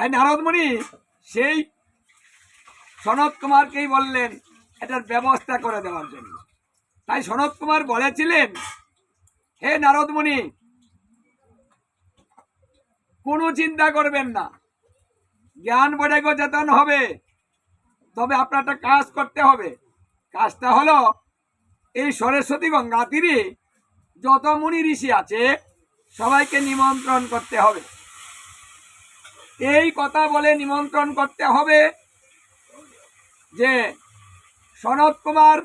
তাই নারদমণি, সেই সনৎ কুমারকেই বললেন, এটার ব্যবস্থা করে দেওয়ার জন্য। তাই সনৎ কুমার বলেছিলেন, হে নারদমণি, কোনো চিন্তা করবেন না। জ্ঞান বড়ে চেতন হবে, তবে আপনার একটা কাজ করতে হবে। কাজটা হলো, এই সরস্বতী গঙ্গা তীরে যত মুনি ঋষি আছে, সবাইকে নিমন্ত্রণ করতে হবে। এই কথা বলে নিমন্ত্রণ করতে হবে যে সনৎ কুমার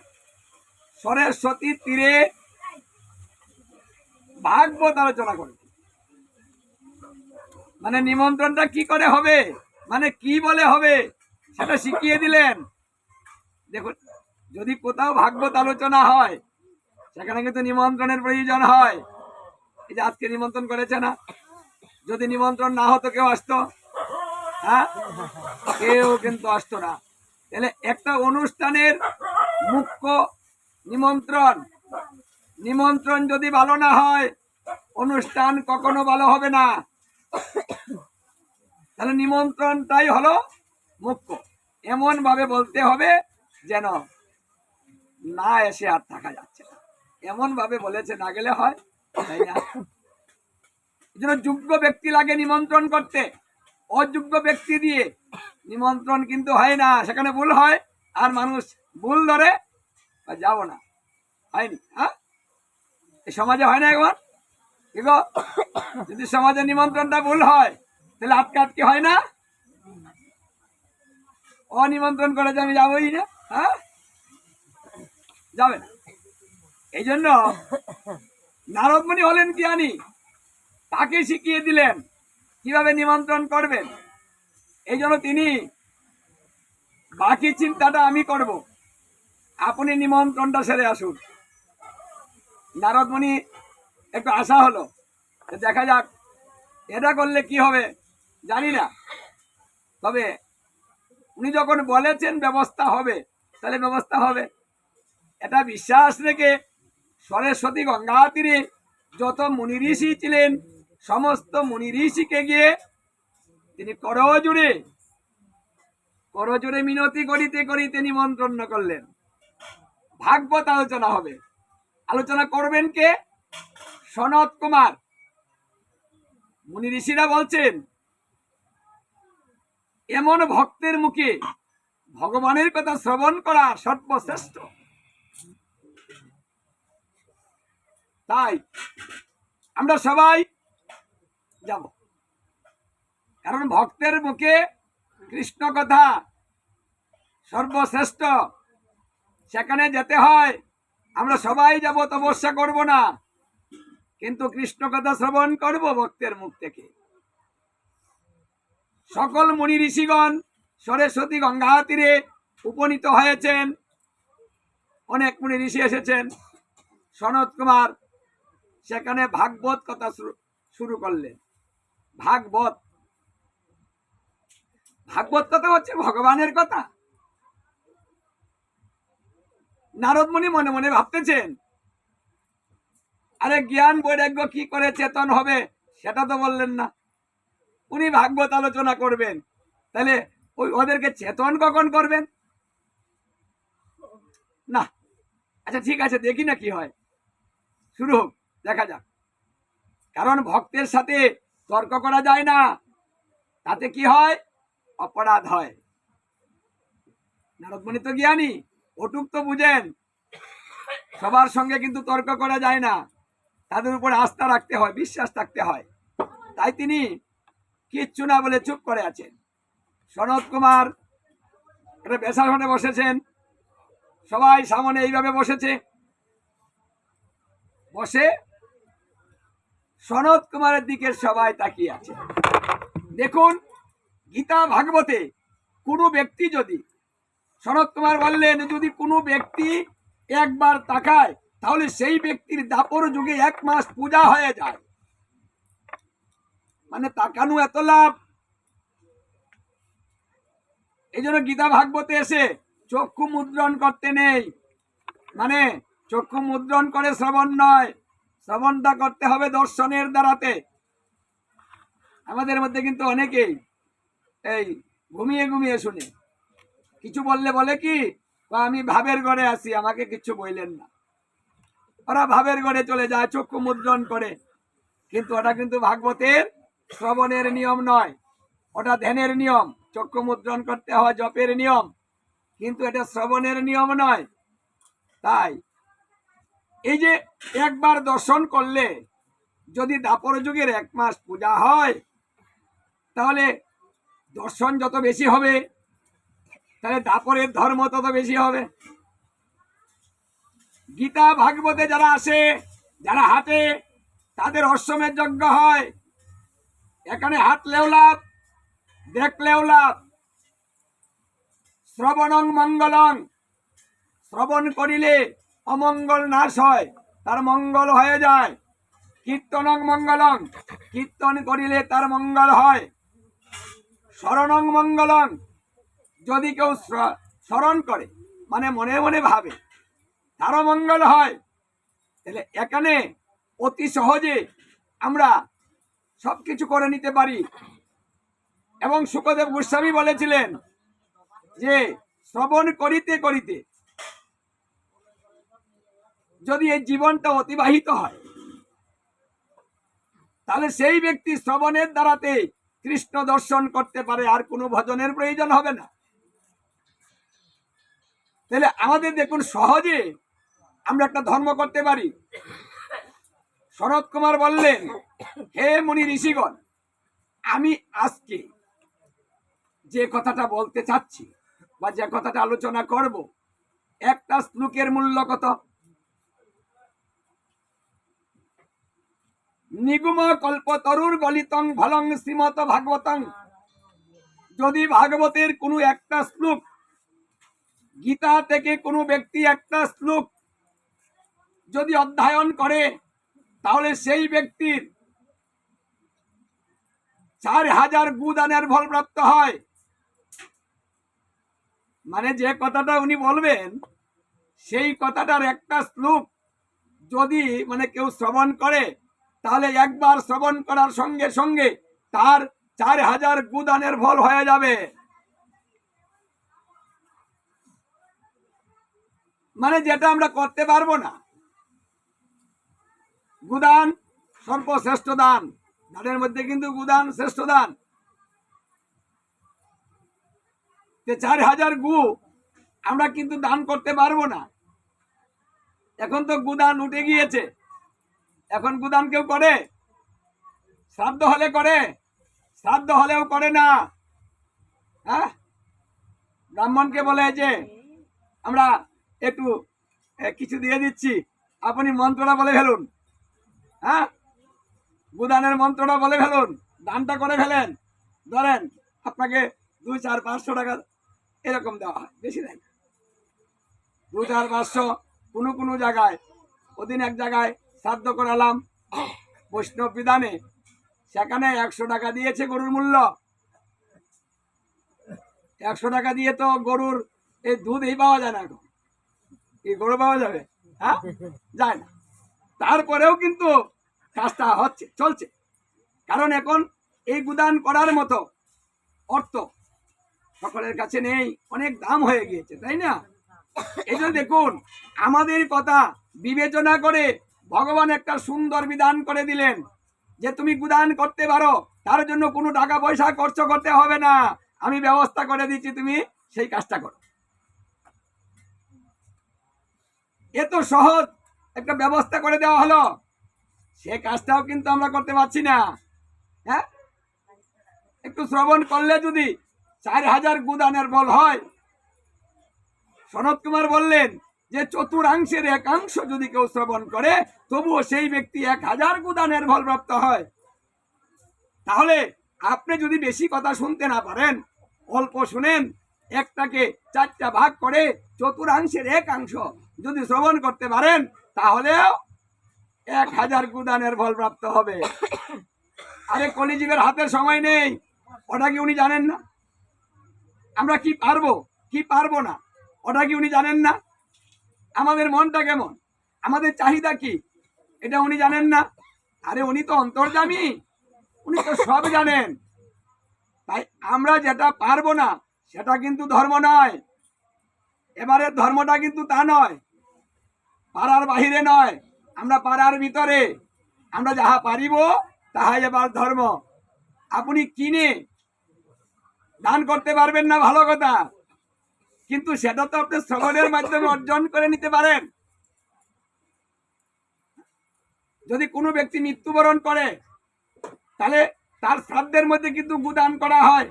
সরস্বতী তীরে ভাগবত আলোচনা করবে মানে নিমন্ত্রণটা কি করে হবে? মানে কি বলে হবে? সেটা শিখিয়ে দিলেন। দেখুন, যদি কোথাও ভাগবত আলোচনা হয়, সেখানে কিন্তু নিমন্ত্রণের প্রয়োজন হয়। এই যে আজকে নিমন্ত্রণ করেছে না? যদি নিমন্ত্রণ না হতো, কেউ আসতো? হ্যাঁ? কেউ কিন্তু আসতো না। তাহলে একটা অনুষ্ঠানের মুখ্য নিমন্ত্রণ। নিমন্ত্রণ যদি ভালো না হয়, অনুষ্ঠান কখনো ভালো হবে না। তাহলে নিমন্ত্রণটাই হলো মুখ্য। এমন ভাবে বলতে হবে যেন না এসে আর থাকা যাচ্ছে না। এমন ভাবে বলেছে, না গেলে হয়, তাই না? যোগ্য ব্যক্তি লাগে নিমন্ত্রণ করতে। অযোগ্য ব্যক্তি দিয়ে নিমন্ত্রণ কিন্তু হয় না, সেখানে ভুল হয়, আর মানুষ ভুল ধরে যাব না। হয়নি হ্যাঁ? এই সমাজে হয় না একবার? কি গো? যদি সমাজে নিমন্ত্রণটা ভুল হয়, তাহলে আটকে আটকে হয় না? অনিমন্ত্রণ করে যে আমি যাবোই না হ্যাঁ? যাবে না। এই জন্য নারদমণি হলেন জ্ঞানী তাকে শিখিয়ে দিলেন কীভাবে নিমন্ত্রণ করবেন? এই জন্য তিনি বাকি চিন্তাটা আমি করব। আপনি নিমন্ত্রণটা সেরে আসুন। নারদমণি, একটু আশা হলো দেখা যাক এটা করলে কি হবে, জানি না। তবে উনি যখন বলেছেন ব্যবস্থা হবে, তাহলে ব্যবস্থা হবে। এটা বিশ্বাস রেখে সরস্বতী গঙ্গা তীরে যত মুনি ঋষি ছিলেন সমস্ত মুনি ঋষিকে গিয়ে তিনি করজুড়ে করজুড়ে মিনতি করিতে করিতে নিমন্ত্রণ করলেন। ভাগবত আলোচনা হবে। আলোচনা করবেন কে? সনত কুমার। মুনি ঋষিরা বলছেন, এমন ভক্তের মুখে ভগবানের কথা শ্রবণ করা সর্বশ্রেষ্ঠ। তাই আমরা সবাই যাব। কারণ ভক্তের মুখে কৃষ্ণ কথা সর্বশ্রেষ্ঠ। সেখানে যেতে হয়, আমরা সবাই যাব, তপস্যা করব না। কিন্তু কৃষ্ণ কথা শ্রবণ করব ভক্তের মুখ থেকে। সকল মুনি ঋষিগণ সরস্বতী গঙ্গা তীরে উপনীত হয়েছেন। অনেক মুনি ঋষি এসেছেন। সনত কুমার সেখানে ভাগবত কথা শুরু করলেন। ভাগবত। ভাগবত কথা হচ্ছে ভগবানের কথা। নারদমণি মনে মনে ভাবতেছেন, আরে জ্ঞান বৈরাগ্য কি করে চেতন হবে? সেটা তো বললেন না। উনি ভাগবত আলোচনা করবেন। তাহলে ওই ওদেরকে চেতন কখন করবেন? না। আচ্ছা ঠিক আছে, দেখি না কি হয়। শুরু হোক, দেখা যাক। কারণ ভক্তের সাথে তর্ক করা যায় না। তাতে কি হয়? অপরাধ হয়। নারদমণি তো জ্ঞানী ওটুক তো বুঝেন। সবার সঙ্গে কিন্তু তর্ক করা যায় না। তাদের উপর আস্থা রাখতে হয়, বিশ্বাস রাখতে হয়। তাই তিনি কিচ্ছু না বলে চুপ করে আছেন। সনৎ কুমার একটা বেসাসনে বসেছেন। সবাই সামনে এইভাবে বসেছে। বসে সনৎ কুমারের দিকে সবাই তাকিয়ে আছে। দেখুন, গীতা ভাগবতে কোনো ব্যক্তি যদি, সনৎ কুমার বললেন, যদি কোনো ব্যক্তি একবার তাকায়, তাহলে সেই ব্যক্তির দাপর যুগে এক মাস পূজা হয়ে যায়। মানে তাকানো এত লাভ। এই জন্য গীতা ভাগবতে এসে চক্ষু মুদ্রণ করতে নেই। মানে চক্ষু মুদ্রণ করে শ্রবণ নয়। শ্রবণটা করতে হবে দর্শনের দ্বারাতে। আমাদের মধ্যে কিন্তু অনেকেই এই ঘুমিয়ে ঘুমিয়ে শুনে। কিছু বললে বলে কি, "বা আমি ভাবের ঘরে আসি আমাকে কিছু বললেন না। ওরা ভাবের ঘরে চলে যায়, চক্ষু মুদ্রণ করে। কিন্তু ওটা কিন্তু ভাগবতের শ্রবণের নিয়ম নয়। ওটা ধ্যানের নিয়ম, চক্ষু মুদ্রণ করতে হয় জপের নিয়ম। কিন্তু এটা শ্রবণের নিয়ম নয়। তাই এই যে একবার দর্শন করলে যদি দাপর যুগের এক মাস পূজা হয়, তাহলে দর্শন যত বেশি হবে, তাহলে দাপরের ধর্ম তত বেশি হবে। গীতা, ভাগবতে যারা আসে, যারা হাতে তাদের অশ্বমের যজ্ঞ হয়। এখানে হাঁটলেও লাভ, দেখলেও লাভ। শ্রবণং মঙ্গলং, শ্রবণ করিলে অমঙ্গল নাশ হয়, তার মঙ্গল হয়ে যায়। কীর্তনং মঙ্গলং, কীর্তন করিলে তার মঙ্গল হয়। স্মরণং মঙ্গলং, যদি কেউ স্মরণ করে মানে মনে মনে ভাবে, তারও মঙ্গল হয়। তাহলে এখানে অতি সহজে আমরা সব কিছু করে নিতে পারি। এবং সুখদেব গোস্বামী বলেছিলেন যে, শ্রবণ করিতে করিতে যদি এই জীবনটা অতিবাহিত হয়, তাহলে সেই ব্যক্তি শ্রবণের দ্বারাতে কৃষ্ণ দর্শন করতে পারে, আর কোনো ভজনের প্রয়োজন হবে না। তাহলে আমাদের দেখুন, সহজে আমরা একটা ধর্ম করতে পারি। শরৎ কুমার বললেন, হে মুনি ঋষিগণ, আমি আজকে যে কথাটা বলতে চাচ্ছি বা যে কথাটা আলোচনা করব, একটা শ্লোকের মূল্য কত? নিগুম কল্প তরুর গলিতং ভলং শ্রীমত ভাগবতং। যদি ভাগবতের কোনো একটা শ্লোক, গীতা থেকে কোনো ব্যক্তি একটা শ্লোক যদি অধ্যয়ন করে, তাহলে সেই ব্যক্তির চার হাজার গুদানের ফল প্রাপ্ত হয়। মানে যে কথাটা উনি বলবেন, সেই কথাটার একটা শ্লোক যদি মানে কেউ শ্রবণ করে তাহলে একবার শ্রবণ করার সঙ্গে সঙ্গে তার চার হাজার গুদানের ফল হয়ে যাবে। মানে যেটা আমরা করতে পারব না। গুদান সর্বশ্রেষ্ঠ দান। দানের মধ্যে কিন্তু গুদান শ্রেষ্ঠ দান। চার হাজার গু আমরা কিন্তু দান করতে পারব না। এখন তো গুদান উঠে গিয়েছে। এখন গুদান কেউ করে? শ্রাদ্ধ হলে করে? শ্রাদ্ধ হলেও করে না। হ্যাঁ? ব্রাহ্মণকে বলে যে, আমরা একটু কিছু দিয়ে দিচ্ছি। আপনি মন্ত্রটা বলে ফেলুন। হ্যাঁ? গুদানের মন্ত্রটা বলে ফেলুন। দানটা করে ফেলেন। ধরেন, আপনাকে দু চার, পাঁচশো টাকা এরকম দেওয়া হয়। বেশি দেয় না দু চার, পাঁচশো কোনো কোনো জায়গায়, ওদিন এক জায়গায় শ্রাদ্ধ করালাম বৈষ্ণব বিধানে সেখানে একশো টাকা দিয়েছে গরুর মূল্য। একশো টাকা দিয়ে তো গরুর এই দুধ এই পাওয়া যায় না এখন। এই গরু পাওয়া যাবে হ্যাঁ? যায় না। তারপরেও কিন্তু কাজটা হচ্ছে, চলছে। কারণ এখন এই গুদান করার মতো অর্থ সকলের কাছে নেই, অনেক দাম হয়ে গিয়েছে, তাই না? এই দেখুন, আমাদের কথা বিবেচনা করে ভগবান একটা সুন্দর বিধান করে দিলেন যে তুমি গুদান করতে পারো, তার জন্য কোনো টাকা পয়সা খরচ করতে হবে না। আমি ব্যবস্থা করে দিচ্ছি, তুমি সেই কাজটা করো। এত সহজ, একটা ব্যবস্থা করে দেওয়া হলো। সে কাজটাও কিন্তু আমরা করতে পারছি না। হ্যাঁ? একটু শ্রবণ করলে যদি চার হাজার গুদানের বল হয়, সনৎ কুমার বললেন যে চতুর্থাংশের একাংশ যদি কেউ শ্রবণ করে, তবুও সেই ব্যক্তি এক হাজার গুদানের ফল প্রাপ্ত হয়। তাহলে আপনি যদি বেশি কথা শুনতে না পারেন, অল্প শুনেন, একটাকে চারটা ভাগ করে চতুর্থাংশের একাংশ যদি শ্রবণ করতে পারেন, তাহলেও এক হাজার গুদানের ফল প্রাপ্ত হবে। আরে কলিজীবের হাতে সময় নেই। ওটা কি উনি জানেন না? আমরা কি পারব? কি পারব না? ওটা কি উনি জানেন না? আমাদের মনটা কেমন? আমাদের চাহিদা কি? এটা উনি জানেন না। আরে উনি তো অন্তর্জামী। উনি তো সব জানেন। তাই আমরা যেটা পারব না, সেটা কিন্তু ধর্ম নয়। এবারে ধর্মটা কিন্তু তা নয়। পাড়ার বাহিরে নয়। আমরা পাড়ার ভিতরে। আমরা যাহা পারিব, তাহাই এবার ধর্ম। আপনি কিনে দান করতে পারবেন না, ভালো কথা। কিন্তু সেটা তো আপনি শ্রবণের মাধ্যমে অর্জন করে নিতে পারেন। যদি কোনো ব্যক্তি মৃত্যুবরণ করে, তাহলে তার শ্রাদ্ধের মধ্যে কিন্তু গুদান করা হয়।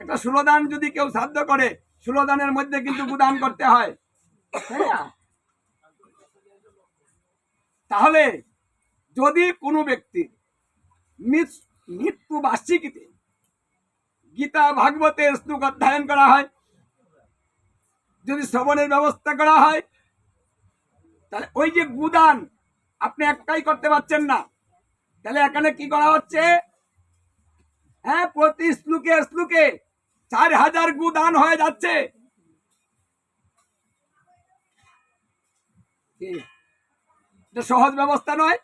একটা সুলোদান যদি কেউ শ্রাদ্ধ করে, সুলোদানের মধ্যে কিন্তু গুদান করতে হয়। তাহলে যদি কোনো ব্যক্তি মৃত্যু বার্ষিকীতে গীতা ভাগবতের শ্লোক অধ্যয়ন করা হয় যদি শ্রবণের ব্যবস্থা করা হয়, তাহলে ওই যে গুদান, আপনি একটাই করতে পারছেন না। তাহলে এখানে কি করা হচ্ছে? হ্যাঁ প্রতি শ্লোকে শ্লোকে চার হাজার গুদান হয়ে যাচ্ছে। এটা সহজ ব্যবস্থা নয়।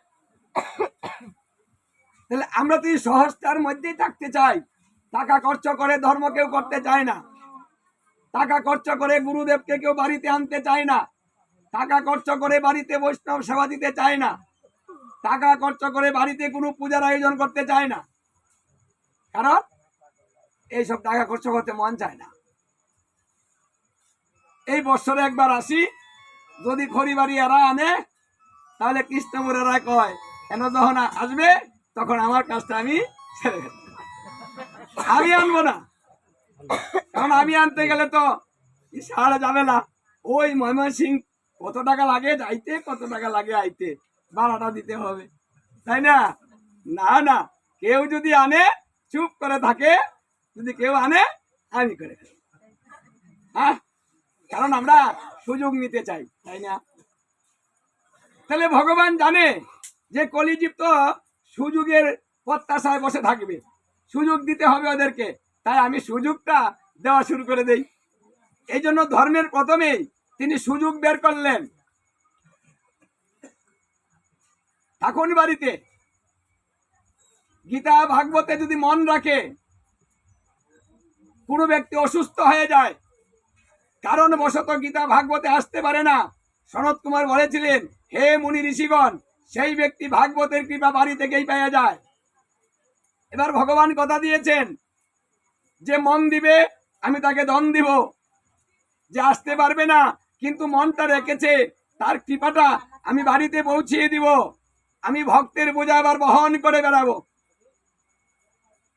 তাহলে আমরা তো এই সহজতার মধ্যেই থাকতে চাই। টাকা খরচ করে ধর্ম কেউ করতে চায় না। টাকা খরচ করে গুরুদেবকে কেউ বাড়িতে আনতে চায় না। টাকা খরচ করে বাড়িতে বৈষ্ণব সেবা দিতে চায় না। টাকা খরচ করে বাড়িতে কোনো পূজার আয়োজন করতে চায় না। কারণ এইসব টাকা খরচ করতে মন চায় না। এই বছরে একবার আসি, যদি খড়িবাড়ি এরা আনে, তাহলে কৃষ্ণপুর এরা কয়, কেন যখন আসবে, তখন আমার কাজটা আমি ছেড়ে আমি আনব না। কারণ আমি আনতে গেলে তো সারা যাবে না। ওই ময়মনসিং, কত টাকা লাগে যাইতে, কত টাকা লাগে আইতে, ভাড়াটা দিতে হবে। তাই না? না না। কেউ যদি আনে, চুপ করে থাকে, যদি কেউ আনে, আমি করে হ্যাঁ কারণ আমরা সুযোগ নিতে চাই, তাই না? তাহলে ভগবান জানে যে কলিজীব তো সুযোগের প্রত্যাশায় বসে থাকবে। সুযোগ দিতে হবে ওদেরকে। তাই আমি সুযোগটা দেওয়া শুরু করে দেই। এই জন্য ধর্মের প্রথমেই তিনি সুযোগ বের করলেন। থাকুন বাড়িতে গীতা ভাগবতে যদি মন রাখে, কোনো ব্যক্তি অসুস্থ হয়ে যায়, কারণ বশত গীতা ভাগবতে আসতে পারে না। সনৎ কুমার বলেছিলেন, হে মুনি ঋষিগণ, সেই ব্যক্তি ভাগবতের কৃপা বাড়ি থেকেই পেয়ে যায়। এবার ভগবান কথা দিয়েছেন যে মন দিবে, আমি তাকে দন দিব। যে আসতে পারবে না, কিন্তু মনটা রেখেছে, তার কৃপাটা আমি বাড়িতে পৌঁছিয়ে দিব। আমি ভক্তের বোঝা আবার বহন করে বেড়াবো।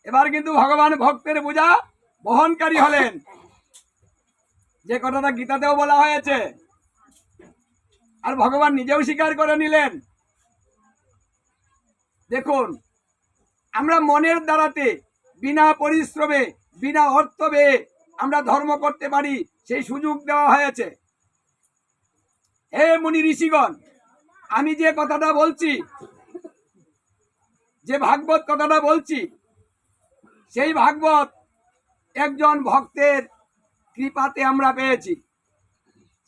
এবার কিন্তু ভগবান ভক্তের বোঝা বহনকারী হলেন। যে কথাটা গীতাতেও বলা হয়েছে, আর ভগবান নিজেও স্বীকার করে নিলেন। দেখুন, আমরা মনের দ্বারাতে, বিনা পরিশ্রমে বিনা অর্থ আমরা ধর্ম করতে পারি, সেই সুযোগ দেওয়া হয়েছে। হে মুনি ঋষিগণ, আমি যে কথাটা বলছি, যে ভাগবত কথাটা বলছি, সেই ভাগবত একজন ভক্তের কৃপাতে আমরা পেয়েছি।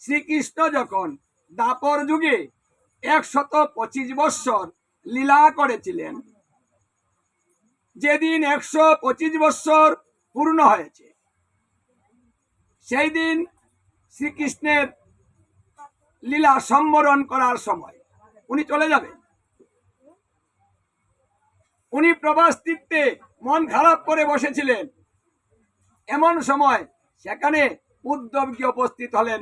শ্রীকৃষ্ণ যখন দাপর যুগে একশত পঁচিশ বৎসর লীলা করেছিলেন, যেদিন একশো পঁচিশ বৎসর পূর্ণ হয়েছে। সেই দিন শ্রীকৃষ্ণের লীলা সম্বরণ করার সময় উনি চলে যাবেন। উনি প্রবাস তীর্থে মন খারাপ করে বসেছিলেন। এমন সময় সেখানে উদ্ধব গিয়ে উপস্থিত হলেন।